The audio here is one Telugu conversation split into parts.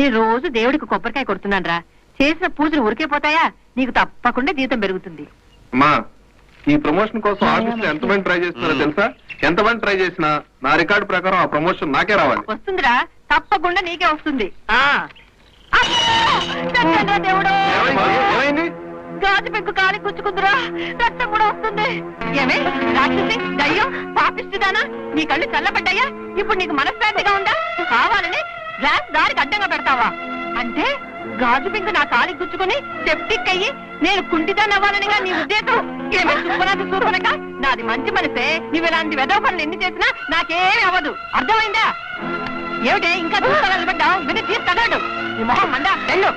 నేను రోజు దేవుడికి కొబ్బరికాయ కొడుతున్నాను రా చేసిన పూజలు ఉరికే పోతాయా? నీకు తప్పకుండా జీతం పెరుగుతుంది. అమ్మా ఈ ప్రమోషన్ కోసం ఆఫీస్లో ఎంతమంది ట్రై చేస్తున్నారో తెలుసా? ఎంతమంది ట్రై చేసినా నా రికార్డు ప్రకారం ఆ ప్రమోషన్ నాకే రావాలి. వస్తుందిరా. తప్పకుండా నీకే వస్తుంది. దేవుడు? ఏమైంది? గాజు పెంకు కాలి గుచ్చుకుందిరా రక్తం కూడా వస్తుంది. ఏమే? రాక్షసి దయ్యం పాపిస్తుదానా నీ కళ్ళు చల్లబడ్డాయా? ఇప్పుడు నీకు మనశ్శాంతిగా ఉందా? కావాలని గ్లాస్ దారికి అడ్డంగా పెడతావా? అంటే గాజు పెంకు నా కాలికి గుచ్చుకుని సెప్టిక్ అయ్యి నేను కుంటిదాన్ని అవ్వాలనిగా నీ ఉద్దేశం? ఏమే చూపనాది చూపనక నాది మంచి మనసే. నువ్వు ఇలాంటి వెదవ పనులు ఎన్ని చేసినా నాకేమీ అవ్వదు. అర్థమైందా? ఏమిటే? ఇంకా చూస్తా నిలబడ్డావు విని తీస్తాడు ఈ మొహం మందా? వెళ్ళు.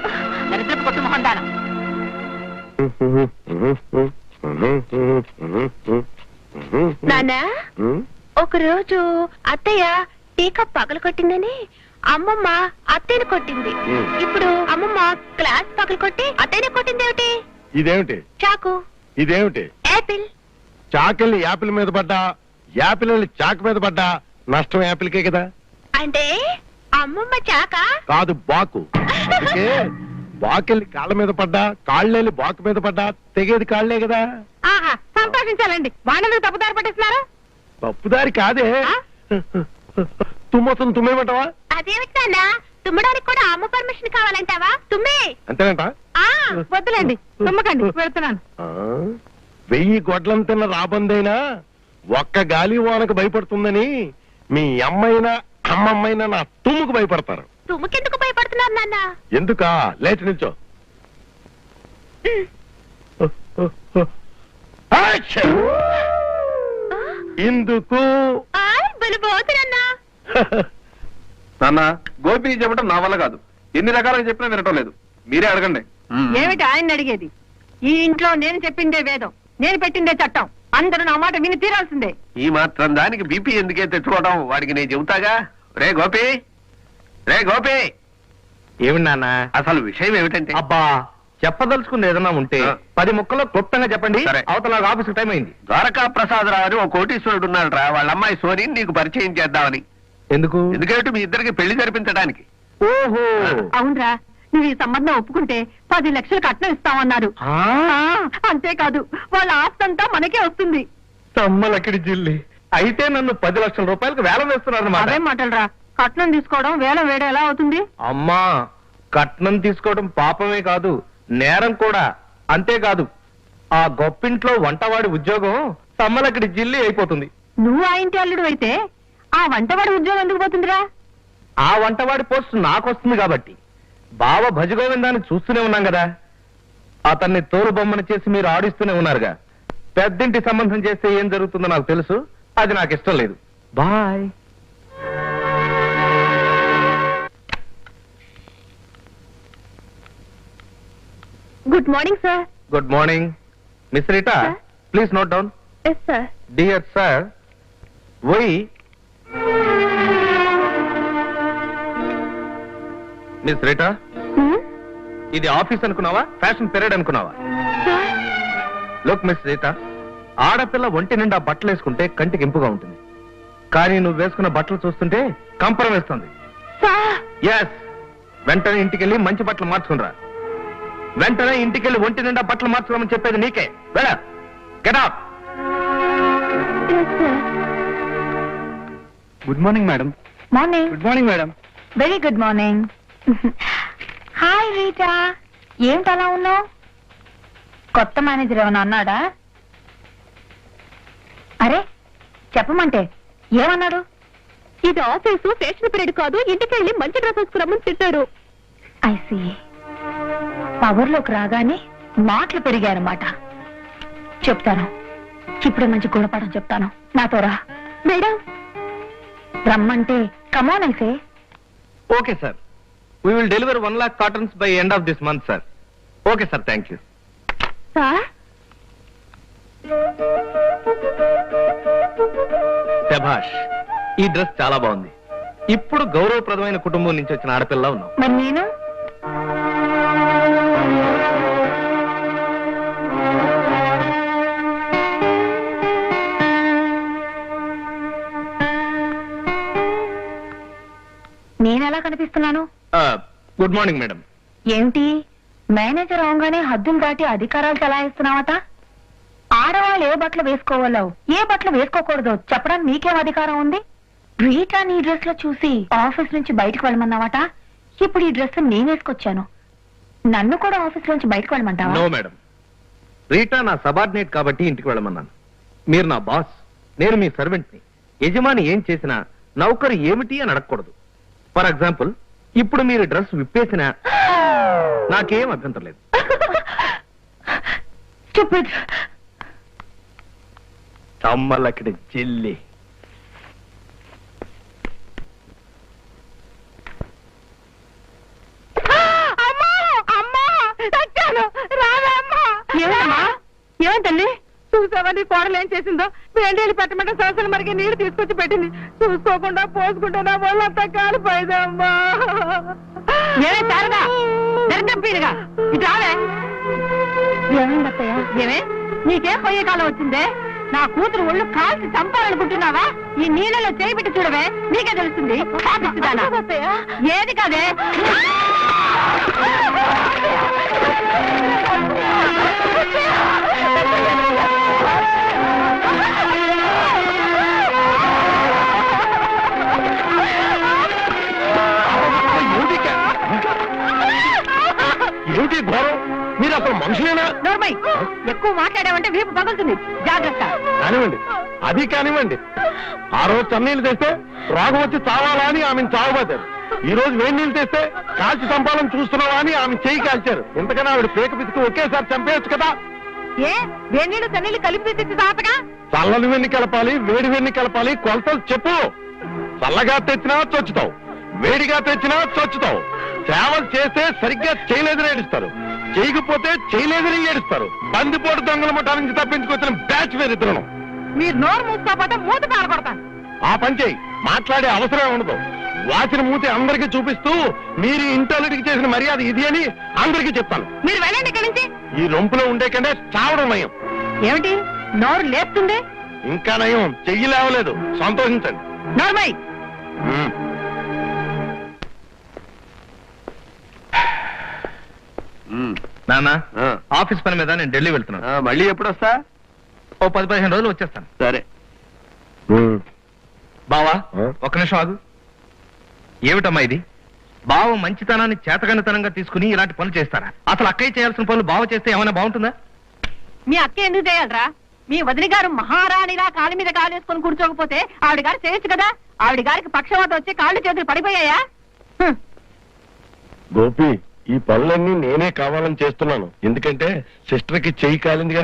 దరిద్రపు కొట్టు మొహం దానం. నానా ఒకరోజు అత్తయ్య టీకా పగలు కొట్టిందని అమ్మమ్మ అత్తయ్యని కొట్టింది. ఉమ్. ఇప్పుడు అమ్మమ్మ గ్లాస్ పగలు కొట్టి అత్తయ్యని కొట్టింది ఏమిటి? ఇదేమిటి? చాకు. ఇదేమిటి? యాపిల్. చాకిల్ని యాపిల్ మీద పడ్డా? యాపిల్ చాకు మీద పడ్డా? నష్టం యాపిల్కే కదా. అంటే అమ్మమ్మ చాక? కాదు బాకు. అందుకే బాకెళ్ళి కాళ్ళ మీద పడ్డా? కాళ్ళెళ్ళి బాకు మీద పడ్డా? తెగేది కాళ్ళే కదా. ఆహా సంతోషించాలండి. వాణ్ణి తప్పుదారి పట్టిస్తున్నారా? తప్పుదారి కాదే. ఆ? తుమ్మొస్తుంది తుమ్మేమంటావా అదేమిటి నాన్న? తుమ్మడానికి కూడా అమ్మ పర్మిషన్ కావాలంటావా? తుమ్మే. అంతేనంట? ఆ వద్దులేండి. తుమ్మకండి వెళ్తున్నాను? వెయ్యి గొడ్లం తిన్న రాబందైనా ఒక్క గాలి వానకు భయపడుతుందని మీ అమ్మైనా అమ్మమ్మైనా నా తుమ్ముకు భయపడతారు. తుమ్మకెందుకు భయపడుతున్నారు నాన్న? ఎందుకా? లేచి నిల్చో. ఆయ్ బలిపోతున్నా. నాన్న గోపి చెప్పడం నా వల్ల కాదు. ఎన్ని రకాలుగా చెప్పినా వినటం లేదు. మీరే అడగండి. ఏమిటి ఆయన అడిగేది? ఈ ఇంట్లో నేను చెప్పిందే వేదం నేను పెట్టిందే చట్టం. అందరూ నా మాట విని తీరాల్సిందే. ఈ మాత్రం దానికి బీపీ ఎందుకే తెచ్చుకోవడం వాడికి నేను చెబుతాగా? రే గోపి రే గోపి. ఏమి నాన్న? అసలు విషయం ఏమిటంటే? అబ్బా చెప్పదలుచుకుంది ఏదైనా ఉంటే. పది ముక్కలో క్లుప్తంగా చెప్పండి. సరే. అవతల ఆఫీస్ టైం అయింది. ద్వారకా ప్రసాదరావు అని ఒక కోటీశ్వరుడు ఉన్నాడు రా వాళ్ళ అమ్మాయి సోని నీకు పరిచయం చేద్దామని. ఎందుకు? ఎందుకంటే మీ ఇద్దరికి పెళ్ళి జరిపించడానికి. ఓహో. అవునరా నువ్వు ఈ సంబంధం ఒప్పుకుంటే పది లక్షలు కట్నం ఇస్తామన్నారు. అంతేకాదు వాళ్ళ ఆస్తి అంతా మనకే వస్తుంది. తమ్మలకిడి జిల్లి. అయితే నన్ను పది లక్షల రూపాయలకు వేలం వేస్తున్నారు అన్నమాట మాటలరా కట్నం తీసుకోవడం వేల వేడ ఎలా అవుతుంది? అమ్మా కట్నం తీసుకోవడం పాపమే కాదు నేరం కూడా. అంతేకాదు ఆ గొప్పింట్లో వంటవాడి ఉద్యోగం తమ్మలకిడి జిల్లి అయిపోతుంది. నువ్వు ఆ ఇంటి అల్లుడు అయితే ఆ వంటవాడి ఉద్యోగం ఎందుకు పోతుందిరా? ఆ వంటవాడి పోస్ట్ నాకు వస్తుంది కాబట్టి. బావ భజగోవిందాన్ని చూస్తూనే ఉన్నాం కదా. అతన్ని తోలు బొమ్మను చేసి మీరు ఆడిస్తూనే ఉన్నారుగా. పెద్దింటి సంబంధం చేస్తే ఏం జరుగుతుందో నాకు తెలుసు. అది నాకు ఇష్టం లేదు. Bye. Good morning sir good morning miss Rita Sir? Please note down yes sir dear sir why miss Rita? ఇది ఆఫీస్ అనుకున్నావా? ఫ్యాషన్ పీరియడ్ అనుకున్నావా? లుక్ మిస్ సీత ఆడపిల్ల ఒంటి నిండా బట్టలు వేసుకుంటే కంటికి ఇంపుగా ఉంటుంది. కానీ నువ్వు వేసుకున్న బట్టలు చూస్తుంటే కంపరం వేస్తుంది. ఎస్ వెంటనే ఇంటికెళ్ళి మంచి బట్టలు మార్చుకునిరా వెంటనే ఇంటికెళ్ళి ఒంటి నిండా బట్టలు మార్చుకోమని చెప్పేది నీకే. వెళ్ళ. Get out yes sir good morning madam morning good morning madam very good morning hi Rita ఏంటి అలా ఉన్నావు? కొత్త మేనేజర్ ఏమైనా అన్నాడా? అరే చెప్పమంటే ఏమన్నాడు? ఇది ఆఫీసు ఫ్యాషన్ పీరియడ్ కాదు ఇంటికి వెళ్ళి మంచి డ్రెస్ వేసుకురమ్మని తిట్టాడు. ఐసి పవర్లోకి రాగానే మాటలు పెరిగాయన్నమాట. చెప్తాను. ఇప్పుడే మంచి గుణపాఠం చెప్తాను. నాతో రా. మేడం. రమ్మంటే కమాన్ అయితే. Okay sir we will deliver one lakh cottons by end of this month sir okay sir thank you sir శభాష్ ఈ డ్రెస్ చాలా బాగుంది. ఇప్పుడు గౌరవప్రదమైన కుటుంబం నుంచి వచ్చిన ఆడపిల్ల ఉన్నావు మరి నేను? Good morning madam. ఏమిటి? మేనేజర్ అవగానే హద్దులు దాటి అధికారాలు చలాయిస్తున్నావట? ఆడవాళ్ళు ఏ బట్టలు వేసుకోవాలో ఏ బట్టలు వేసుకోకూడదో చెప్పడానికి నీకేం అధికారం ఉంది? రీటా నీ డ్రెస్లో చూసి ఆఫీస్ నుంచి బయటకు వెళ్ళమన్నావట? ఇప్పుడు ఈ డ్రెస్ నేను వేసుకొచ్చాను. నన్ను కూడా ఆఫీస్ నుంచి బయటకు వెళ్ళమంటావా? No madam. రీటా నా సబార్డినేట్ కాబట్టి ఇంటికి వెళ్ళమన్నాను. మీరు నా బాస్. నేను మీ సర్వెంట్ని. యజమాని ఏం చేసినా నౌకరు ఏమిటి అని అడగకూడదు. ఫర్ ఎగ్జాంపుల్ ఇప్పుడు మీరు డ్రెస్ విప్పేసినా నాకేం అభ్యంతరం లేదు. Stupid. చమ్మలక్కడి చెల్లి. ఏమిటమ్మా? ఏం తల్లి చూసావా నీ కోడలు ఏం చేసిందో? వేండేళ్ళు పెట్టమంటే సరసలు మరిగి నీళ్ళు తీసుకొచ్చి పెట్టింది. చూసుకోకుండా పోసుకుంటే నా వాళ్ళంతా కాలిపోయిందమ్మా. ఏమే నీకే పోయే కాలం వచ్చిందే? నా కూతురు ఒళ్ళు కాల్చి చంపాలనుకుంటున్నావా? ఈ నీళ్ళలో చేయి పెట్టి చూడవే. నీకే తెలుస్తుంది? ఏది కాదే? ఏమిటి ఘోరం? మీరు అసలు మనుషులేనా? నోర్మై ఎక్కువ మాట్లాడావంటే వీపు పగులుతుంది. జాగ్రత్త. కానివ్వండి. అది కానివ్వండి. ఆ రోజు చన్నీళ్ళు తెస్తే రోగం వచ్చి చావాలా అని ఆమెను చావబోతారు. ఈ రోజు వేడి నీళ్ళు తెస్తే కాల్చి చంపాలని చూస్తున్నావా అని ఆమె చేయి కాల్చారు. ఇంతకన్నా ఆవిడ పేక పితికి ఒకేసారి చంపేయచ్చు కదా? ఏ? వేణీళ్ళు తన్నీళ్ళు కలిపి తెచ్చి తాతగా చల్లని వెన్ని కలపాలి వేడి వెన్ని కలపాలి కొలతలు చెప్పు. చల్లగా తెచ్చినా చొచ్చుతావు. వేడిగా తెచ్చినా చొచ్చుతావు. సేవలు చేస్తే సరిగ్గా చేయలేదని ఏడుస్తారు. చేయకపోతే చేయలేదని ఏడుస్తారు. బందిపోటు దొంగల ముఠా నుంచి తప్పించుకొచ్చిన బ్యాచ్ వేరిద్దరు మీరు నోరు మూసుకోపోతే మూత పారకొడతాను ఆ పని చేయి. మాట్లాడే అవసరం ఉండదు. వాచిన మూతి అందరికీ చూపిస్తూ మీరు ఇంటర్నెట్కి చేసిన మర్యాద ఇది అని అందరికీ చెప్తాను. మీరు వెళ్ళండి ఇక్కడి నుంచి. ఈ రొంపులో ఉండే కంటే చావడం నయం. ఏమిటి? నోరు లేస్తుంది ఇంకా నయం. చెయ్యి లేవలేదు. సంతోషించండి. నోర్మై నాన్న ఆ. ఆఫీస్ పని మీద నేను ఢిల్లీ వెళ్తున్నాను. ఆ, మళ్ళీ ఎప్పుడు వస్తా ఓ పది పదిహేను రోజులు వచ్చేస్తాను. సరే. బావా ఆ? ఒక్క నిమిషం ఆగు. ఏమిటమ్మా ఇది? బావ మంచితనాన్ని చేతగనితనంగా తీసుకుని ఇలాంటి పనులు చేస్తారా? అసలు అక్కయ్య చేయాల్సిన పనులు బావ చేస్తే ఏమైనా బాగుంటుందా? మీ అక్క ఎందుకు చేయాలరా? మీ వదిలి గారు మహారాణిలా కాలు మీద కాలు వేసుకొని కూర్చోకపోతే ఆవిడ గారు చేయొచ్చు కదా? ఆవిడ గారికి పక్షవాతం వచ్చి కాళ్ళు చేతులు పడిపోయాయా. గోపి ఈ పనులన్నీ నేనే కావాలని చేస్తున్నాను. ఎందుకంటే సిస్టర్కి చెయ్యి కాలిందిగా?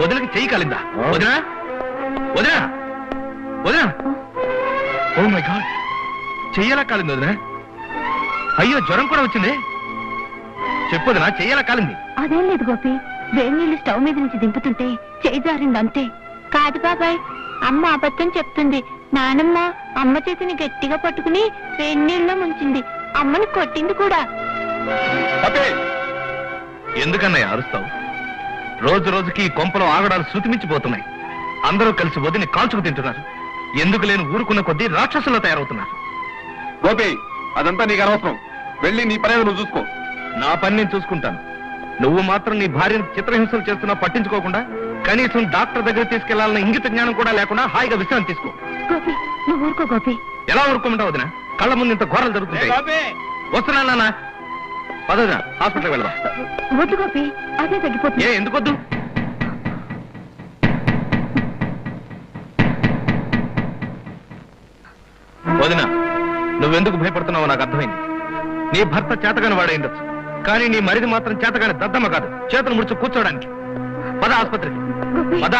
వదిలికి చెయ్యి కాలిందా. వదినా? వదినా? వదినా? Oh my god. చెయ్యలా కాలింది వదినా? అయ్యో జ్వరం కూడా వచ్చింది. చెప్పొదినా చెయ్యలా కాలింది? అదేం లేదు గోపి. వేడి నీళ్ళు స్టవ్ మీద నుంచి దింపుతుంటే చేయి జారింది అంతే. కాదు బాబాయ్ అమ్మ అబద్ధం చెప్తుంది. నానమ్మ అమ్మ చేతిని గట్టిగా పట్టుకుని వేడి నీళ్ళలో ముంచింది. అమ్మని కొట్టింది కూడా. అబ్బే! ఎందుకన్నయ్య అరుస్తావు? రోజు రోజుకి ఈ కొంపలో ఆగడాలు శృతిమించిపోతున్నాయి. అందరూ కలిసి వదిని కాల్చుకు తింటున్నారు. ఎందుకు లేని ఊరుకున్న కొద్దీ రాక్షసుల్లో తయారవుతున్నారు. గోపి అదంతా నీకు అనవసరం. వెళ్ళి నీ పని నువ్వు చూసుకో. నా పని నేను చూసుకుంటాను. నువ్వు మాత్రం నీ భార్యను చిత్రహింసలు చేస్తున్నా పట్టించుకోకుండా కనీసం డాక్టర్ దగ్గర తీసుకెళ్ళాలన్న ఇంగిత జ్ఞానం కూడా లేకుండా హాయిగా విశ్రాంతి తీసుకో. గోపి నువ్వు ఊరుకో గోపి. ఎలా ఊరుకోమంటావు వదిన? కళ్ళ ముందు ఇంత ఘోరాలు జరుగుతుంటాయి. వస్తున్నా నాన్న. పదవదిన హాస్పిటల్కి వెళ్దాం. వద్దు గోపి అదే తగ్గిపోతుంది. ఏ ఎందుకొద్దు? వదిన నువ్వెందుకు భయపడుతున్నావో నాకు అర్థమైంది. నీ భర్త చేతగాని వాడై ఉండొచ్చు. కానీ నీ మరిది మాత్రం చేతగాని దద్దమ్మ కాదు. చేతులు ముడుచు కూర్చోడానికి. పద ఆసుపత్రికి. పద.